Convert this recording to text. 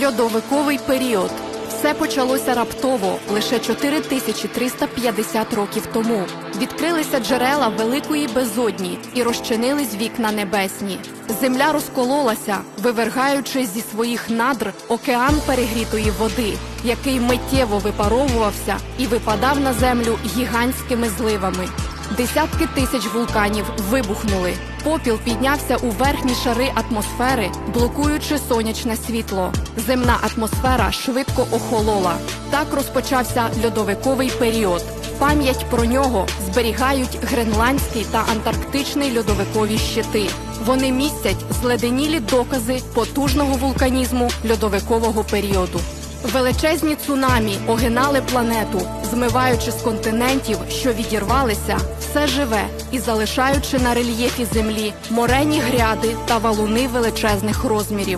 Льодовиковий період. Все почалося раптово лише 4350 років тому. Відкрилися джерела великої безодні і розчинились вікна небесні. Земля розкололася, вивергаючи зі своїх надр океан перегрітої води, який миттєво випаровувався і випадав на землю гігантськими зливами. Десятки тисяч вулканів вибухнули. Попіл піднявся у верхні шари атмосфери, блокуючи сонячне світло. Земна атмосфера швидко охолола. Так розпочався льодовиковий період. Пам'ять про нього зберігають гренландський та антарктичний льодовикові щити. Вони містять зледенілі докази потужного вулканізму льодовикового періоду. Величезні цунамі огинали планету, змиваючи з континентів, що відірвалися, все живе і залишаючи на рельєфі землі морені гряди та валуни величезних розмірів.